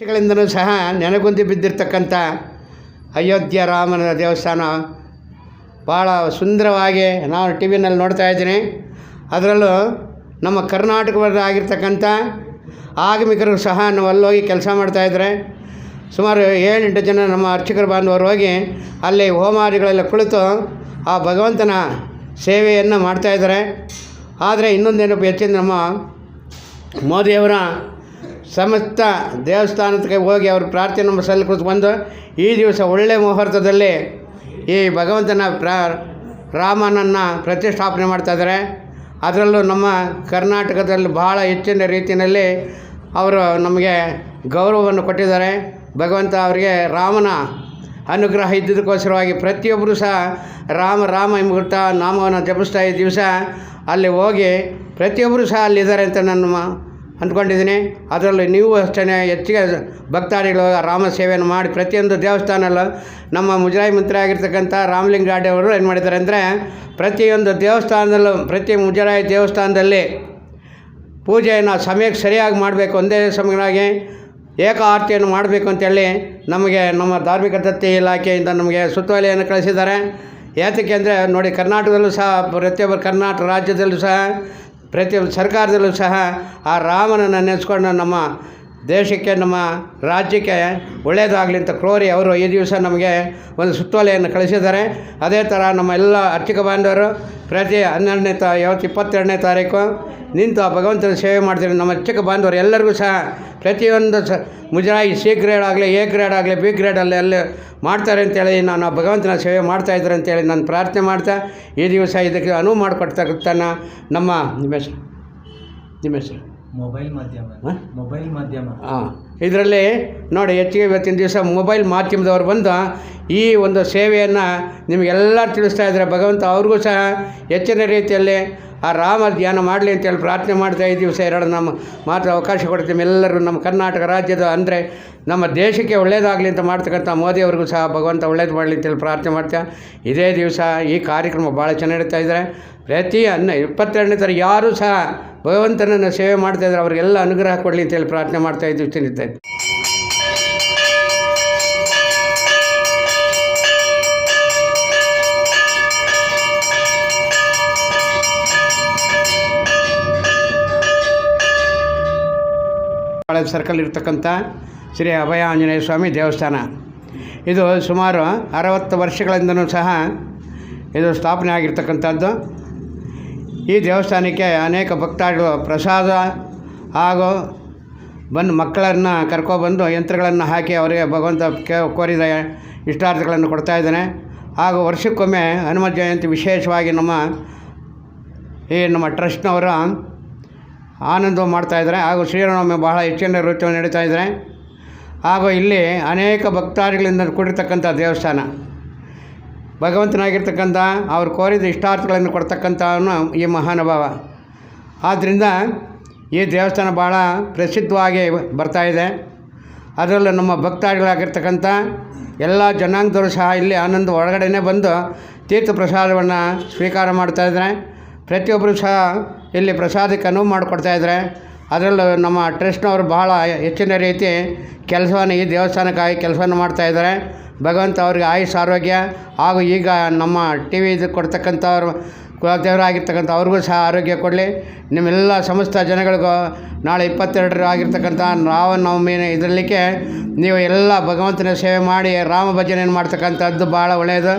ವರ್ಷಗಳಿಂದನೂ ಸಹ ನೆನಗುಂದಿ ಬಿದ್ದಿರ್ತಕ್ಕಂಥ ಅಯೋಧ್ಯ ರಾಮನ ದೇವಸ್ಥಾನ ಭಾಳ ಸುಂದರವಾಗಿ ನಾನು ಟಿ ವಿನಲ್ಲಿ ನೋಡ್ತಾ ಇದ್ದೀನಿ. ಅದರಲ್ಲೂ ನಮ್ಮ ಕರ್ನಾಟಕವಾಗಿರ್ತಕ್ಕಂಥ ಆಗಮಿಕರು ಸಹ ಅಲ್ಲೋಗಿ ಕೆಲಸ ಮಾಡ್ತಾಯಿದ್ದಾರೆ ಸುಮಾರು ಏಳೆಂಟು ಜನ ನಮ್ಮ ಅರ್ಚಕರು ಬಾಂಧವರು ಹೋಗಿ ಅಲ್ಲಿ ಹೋಮಾರಿಗಳೆಲ್ಲ ಕುಳಿತು ಆ ಭಗವಂತನ ಸೇವೆಯನ್ನು ಮಾಡ್ತಾಯಿದ್ದಾರೆ ಆದರೆ ಇನ್ನೊಂದೇನಪ್ಪ ಹೆಚ್ಚಿನ ನಮ್ಮ ಮೋದಿಯವರ ಸಮಸ್ತ ದೇವಸ್ಥಾನಕ್ಕೆ ಹೋಗಿ ಅವರು ಪ್ರಾರ್ಥನೆ ಸಲ್ಲಿಕೊಂಡು ಬಂದು ಈ ದಿವಸ ಒಳ್ಳೆಯ ಮುಹೂರ್ತದಲ್ಲಿ ಈ ಭಗವಂತನ ಪ್ರ ರಾಮನನ್ನು ಪ್ರತಿಷ್ಠಾಪನೆ ಮಾಡ್ತಾಯಿದ್ದಾರೆ ಅದರಲ್ಲೂ ನಮ್ಮ ಕರ್ನಾಟಕದಲ್ಲಿ ಭಾಳ ಹೆಚ್ಚಿನ ರೀತಿಯಲ್ಲಿ ಅವರು ನಮಗೆ ಗೌರವವನ್ನು ಕೊಟ್ಟಿದ್ದಾರೆ. ಭಗವಂತ ಅವರಿಗೆ ರಾಮನ ಅನುಗ್ರಹ ಇದ್ದುದಕ್ಕೋಸ್ಕರವಾಗಿ ಪ್ರತಿಯೊಬ್ಬರು ಸಹ ರಾಮ ರಾಮ ಎಂಬುತ್ತ ನಾಮವನ್ನು ಜಪಿಸ್ತಾ ಈ ದಿವಸ ಅಲ್ಲಿ ಹೋಗಿ ಪ್ರತಿಯೊಬ್ಬರು ಸಹ ಅಲ್ಲಿದ್ದಾರೆ ಅಂತ ನಾನು ಮ- ಅಂದ್ಕೊಂಡಿದ್ದೀನಿ. ಅದರಲ್ಲಿ ನೀವು ಅಷ್ಟೇ ಹೆಚ್ಚಿಗೆ ಭಕ್ತಾದಿಗಳು ರಾಮ ಸೇವೆಯನ್ನು ಮಾಡಿ ಪ್ರತಿಯೊಂದು ದೇವಸ್ಥಾನಲ್ಲೂ ನಮ್ಮ ಮುಜರಾಯಿ ಮಂತ್ರಿ ಆಗಿರ್ತಕ್ಕಂಥ ರಾಮಲಿಂಗ ಗಾಡಿ ಅವರು ಏನು ಮಾಡಿದ್ದಾರೆ ಅಂದರೆ ಪ್ರತಿಯೊಂದು ದೇವಸ್ಥಾನದಲ್ಲೂ ಪ್ರತಿ ಮುಜರಾಯಿ ದೇವಸ್ಥಾನದಲ್ಲಿ ಪೂಜೆಯನ್ನು ಸಮಯಕ್ಕೆ ಸರಿಯಾಗಿ ಮಾಡಬೇಕು, ಒಂದೇ ಸಮಯವಾಗಿ ಏಕ ಆರತಿಯನ್ನು ಮಾಡಬೇಕು ಅಂತೇಳಿ ನಮಗೆ ನಮ್ಮ ಧಾರ್ಮಿಕ ದತ್ತಿ ಇಲಾಖೆಯಿಂದ ನಮಗೆ ಸುತ್ತೋಲೆಯನ್ನು ಕಳಿಸಿದ್ದಾರೆ. ಯಾತಕ್ಕೆ ಅಂದರೆ ನೋಡಿ ಕರ್ನಾಟಕದಲ್ಲೂ ಸಹ ಪ್ರತಿಯೊಬ್ಬರು ಕರ್ನಾಟಕ ರಾಜ್ಯದಲ್ಲೂ ಸಹ ಪ್ರತಿಯೊಬ್ಬರು ಸರ್ಕಾರದಲ್ಲೂ ಸಹ ಆ ರಾಮನನ್ನು ನೆನೆಸ್ಕೊಂಡು ನಮ್ಮ ದೇಶಕ್ಕೆ, ನಮ್ಮ ರಾಜ್ಯಕ್ಕೆ ಒಳ್ಳೆಯದಾಗಲಿ ಅಂತ ಕ್ರೋರಿ ಅವರು ಈ ದಿವಸ ನಮಗೆ ಒಂದು ಸುತ್ತೋಲೆಯನ್ನು ಕಳಿಸಿದ್ದಾರೆ. ಅದೇ ಥರ ನಮ್ಮ ಎಲ್ಲ ಅರ್ಚಕ ಬಾಂಧವರು, ಪ್ರತಿ ಹನ್ನೆರಡನೇ ತಾ, ಯಾವತ್ತು ಇಪ್ಪತ್ತೆರಡನೇ ತಾರೀಕು ನಿಂತು ಆ ಭಗವಂತನ ಸೇವೆ ಮಾಡ್ತೀವಿ ನಮ್ಮ ಅರ್ಚಕ ಬಾಂಧವರು ಎಲ್ಲರಿಗೂ ಸಹ ಪ್ರತಿಯೊಂದು ಸ, ಮುಜರಾಯಿ ಸಿ ಗ್ರೇಡ್ ಆಗಲಿ, ಎ ಗ್ರೇಡ್ ಆಗಲಿ, ಬಿ ಗ್ರೇಡಲ್ಲಿ ಅಲ್ಲಿ ಮಾಡ್ತಾರೆ ಅಂತೇಳಿ ನಾನು ಆ ಭಗವಂತನ ಸೇವೆ ಮಾಡ್ತಾ ಇದ್ದಾರೆ ಅಂತೇಳಿ ನಾನು ಪ್ರಾರ್ಥನೆ ಮಾಡ್ತಾ ಈ ದಿವಸ ಇದಕ್ಕೆ ಅನುವು ಮಾಡಿಕೊಡ್ತಕ್ಕಂಥ ನಮ್ಮ ನಿಮ್ಮ ಹೆಸರು ನಿಮ್ಮ ಹೆಸರು. ಮೊಬೈಲ್ ಮಾಧ್ಯಮ ಮೊಬೈಲ್ ಮಾಧ್ಯಮ ಹಾಂ ಇದರಲ್ಲಿ ನೋಡಿ ಹೆಚ್ಚಿಗೆ ಇವತ್ತಿನ ದಿವಸ ಮೊಬೈಲ್ ಮಾಧ್ಯಮದವರು ಬಂದು ಈ ಒಂದು ಸೇವೆಯನ್ನು ನಿಮಗೆಲ್ಲ ತಿಳಿಸ್ತಾ ಇದ್ದಾರೆ. ಭಗವಂತ ಅವ್ರಿಗೂ ಸಹ ಹೆಚ್ಚಿನ ರೀತಿಯಲ್ಲಿ ಆ ರಾಮ ಧ್ಯಾನ ಮಾಡಲಿ ಅಂತೇಳಿ ಪ್ರಾರ್ಥನೆ ಮಾಡ್ತಾ ಈ ದಿವಸ ಎರಡು ನಮ್ಮ ಮಾತ್ರ ಅವಕಾಶ ಕೊಡ್ತೀವಿ ಎಲ್ಲರೂ ನಮ್ಮ ಕರ್ನಾಟಕ ರಾಜ್ಯದ ಅಂದರೆ ನಮ್ಮ ದೇಶಕ್ಕೆ ಒಳ್ಳೇದಾಗಲಿ ಅಂತ ಮಾಡ್ತಕ್ಕಂಥ ಮೋದಿಯವ್ರಿಗೂ ಸಹ ಭಗವಂತ ಒಳ್ಳೇದು ಮಾಡಲಿ ಅಂತೇಳಿ ಪ್ರಾರ್ಥನೆ ಮಾಡ್ತಾ ಇದೇ ದಿವಸ ಈ ಕಾರ್ಯಕ್ರಮ ಭಾಳ ಚೆನ್ನಾಗಿ ನಡೀತಾ ಇದ್ದಾರೆ. ಪ್ರತಿ ಅನ್ನ ಇಪ್ಪತ್ತೆರಡನೇ ತಾರೀಕು ಯಾರೂ ಸಹ ಭಗವಂತನನ್ನು ಸೇವೆ ಮಾಡ್ತಾ ಇದ್ದಾರೆ ಅವರಿಗೆಲ್ಲ ಅನುಗ್ರಹ ಕೊಡಲಿ ಅಂತೇಳಿ ಪ್ರಾರ್ಥನೆ ಮಾಡ್ತಾ ಇದ್ದೀವಿ ತಿನ್ನುತ್ತೆ ಬಾಳೆ ಸರ್ಕಲ್ ಇರ್ತಕ್ಕಂಥ ಶ್ರೀ ಅಭಯ ಆಂಜನೇಯ ಸ್ವಾಮಿ ದೇವಸ್ಥಾನ. ಇದು ಸುಮಾರು ಅರವತ್ತು ವರ್ಷಗಳಿಂದಲೂ ಸಹ ಇದು ಸ್ಥಾಪನೆ ಆಗಿರ್ತಕ್ಕಂಥದ್ದು. ಈ ದೇವಸ್ಥಾನಕ್ಕೆ ಅನೇಕ ಭಕ್ತಾದಿಗಳು ಪ್ರಸಾದ ಹಾಗೂ ಬಂದು ಮಕ್ಕಳನ್ನು ಕರ್ಕೊಬಂದು ಯಂತ್ರಗಳನ್ನು ಹಾಕಿ ಅವರಿಗೆ ಭಗವಂತ ಕೋರಿದ ಇಷ್ಟಾರ್ಥಗಳನ್ನು ಕೊಡ್ತಾ ಇದ್ದಾನೆ. ಹಾಗೂ ವರ್ಷಕ್ಕೊಮ್ಮೆ ಹನುಮ ಜಯಂತಿ ವಿಶೇಷವಾಗಿ ನಮ್ಮ ಈ ನಮ್ಮ ಟ್ರಸ್ಟ್ನವರು ಆನಂದ ಮಾಡ್ತಾಯಿದ್ದಾರೆ ಹಾಗೂ ಶ್ರೀರಾಮನವಮಿ ಬಹಳ ಹೆಚ್ಚಿನ ವೃತ್ತಿಯನ್ನು ನಡೀತಾ ಇದ್ದಾರೆ. ಹಾಗೂ ಇಲ್ಲಿ ಅನೇಕ ಭಕ್ತಾದಿಗಳಿಂದ ಕೂಡಿರ್ತಕ್ಕಂಥ ದೇವಸ್ಥಾನ. ಭಗವಂತನಾಗಿರ್ತಕ್ಕಂಥ ಅವ್ರು ಕೋರಿದ ಇಷ್ಟಾರ್ಥಗಳನ್ನು ಕೊಡ್ತಕ್ಕಂಥವನು ಈ ಮಹಾನುಭಾವ. ಆದ್ದರಿಂದ ಈ ದೇವಸ್ಥಾನ ಭಾಳ ಪ್ರಸಿದ್ಧವಾಗಿ ಬರ್ತಾ ಇದೆ. ಅದರಲ್ಲೂ ನಮ್ಮ ಭಕ್ತಾದಿಗಳಾಗಿರ್ತಕ್ಕಂಥ ಎಲ್ಲ ಜನಾಂಗದವರು ಸಹ ಇಲ್ಲಿ ಆನಂದ ಒಳಗಡೆನೇ ಬಂದು ತೀರ್ಥ ಪ್ರಸಾದವನ್ನು ಸ್ವೀಕಾರ ಮಾಡ್ತಾ ಇದ್ದಾರೆ. ಪ್ರತಿಯೊಬ್ಬರು ಸಹ ಇಲ್ಲಿ ಪ್ರಸಾದಕ್ಕೆ ಅನುವು ಮಾಡಿಕೊಡ್ತಾ ಇದ್ದಾರೆ. ಅದರಲ್ಲೂ ನಮ್ಮ ಟ್ರಸ್ಟ್ನವರು ಬಹಳ ಹೆಚ್ಚಿನ ರೀತಿ ಕೆಲಸವನ್ನು ಈ ದೇವಸ್ಥಾನಕ್ಕಾಗಿ ಕೆಲಸವನ್ನು ಮಾಡ್ತಾ ಇದ್ದಾರೆ. ಭಗವಂತ ಅವ್ರಿಗೆ ಆಯುಷ್, ಆರೋಗ್ಯ ಹಾಗೂ ಈಗ ನಮ್ಮ ಟಿ ವಿ ಇದು ಕೊಡ್ತಕ್ಕಂಥವ್ರು ಕುಲದೇವರಾಗಿರ್ತಕ್ಕಂಥ ಅವ್ರಿಗೂ ಸಹ ಆರೋಗ್ಯ ಕೊಡಲಿ. ನಿಮ್ಮೆಲ್ಲ ಸಮಸ್ತ ಜನಗಳಿಗೂ ನಾಳೆ ಇಪ್ಪತ್ತೆರಡರ ಆಗಿರ್ತಕ್ಕಂಥ ರಾಮನವಮಿ ಇದರಲ್ಲಿಕ್ಕೆ ನೀವು ಎಲ್ಲ ಭಗವಂತನ ಸೇವೆ ಮಾಡಿ ರಾಮ ಭಜನೆಯನ್ನು ಮಾಡ್ತಕ್ಕಂಥದ್ದು ಭಾಳ ಒಳ್ಳೆಯದು.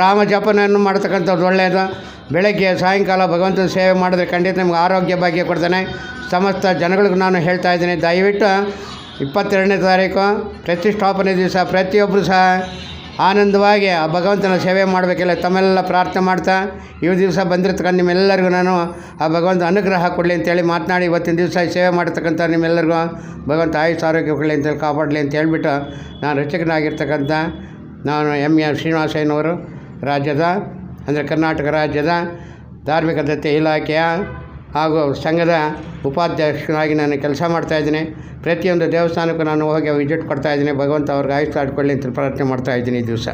ರಾಮ ಜಪನೆಯನ್ನು ಮಾಡ್ತಕ್ಕಂಥದ್ದು ಒಳ್ಳೆಯದು. ಬೆಳಗ್ಗೆ, ಸಾಯಂಕಾಲ ಭಗವಂತನ ಸೇವೆ ಮಾಡಿದ್ರೆ ಖಂಡಿತ ನಿಮ್ಗೆ ಆರೋಗ್ಯ ಭಾಗ್ಯ ಕೊಡ್ತಾನೆ. ಸಮಸ್ತ ಜನಗಳಿಗೂ ನಾನು ಹೇಳ್ತಾ ಇದ್ದೀನಿ, ದಯವಿಟ್ಟು ಇಪ್ಪತ್ತೆರಡನೇ ತಾರೀಕು ಪ್ರತಿಷ್ಠಾಪನೆ ದಿವಸ ಪ್ರತಿಯೊಬ್ಬರು ಸಹ ಆನಂದವಾಗಿ ಆ ಭಗವಂತನ ಸೇವೆ ಮಾಡಬೇಕಿಲ್ಲ ತಮ್ಮೆಲ್ಲ ಪ್ರಾರ್ಥನೆ ಮಾಡ್ತಾ ಈ ದಿವಸ ಬಂದಿರ್ತಕ್ಕಂಥ ನಿಮ್ಮೆಲ್ಲರಿಗೂ ನಾನು ಆ ಭಗವಂತ ಅನುಗ್ರಹ ಕೊಡಲಿ ಅಂತೇಳಿ ಮಾತನಾಡಿ ಇವತ್ತಿನ ದಿವಸ ಸೇವೆ ಮಾಡತಕ್ಕಂಥ ನಿಮ್ಮೆಲ್ಲರಿಗೂ ಭಗವಂತ ಆಯುಷ್ ಆರೋಗ್ಯ ಕೊಡಲಿ ಅಂತೇಳಿ ಕಾಪಾಡಲಿ ಅಂತ ಹೇಳಿಬಿಟ್ಟು ನಾನು ರಚಕನಾಗಿರ್ತಕ್ಕಂಥ ನಾನು ಎಂ ಎ ಶ್ರೀನಿವಾಸಯ್ಯನವರು ರಾಜ್ಯದ, ಅಂದರೆ ಕರ್ನಾಟಕ ರಾಜ್ಯದ ಧಾರ್ಮಿಕ ದತ್ತಿ ಇಲಾಖೆಯ ಹಾಗೂ ಸಂಘದ ಉಪಾಧ್ಯಕ್ಷನಾಗಿ ನಾನು ಕೆಲಸ ಮಾಡ್ತಾಯಿದ್ದೀನಿ ಪ್ರತಿಯೊಂದು ದೇವಸ್ಥಾನಕ್ಕೂ ನಾನು ಹೋಗಿ ವಿಸಿಟ್ ಕೊಡ್ತಾಯಿದ್ದೀನಿ ಭಗವಂತ ಅವ್ರಿಗೆ ಆಯುಷ್ಯ ಆಡ್ಕೊಳ್ಳಿ ಅಂತ ಪ್ರಾರ್ಥನೆ ಮಾಡ್ತಾಯಿದ್ದೀನಿ ಈ ದಿವಸ.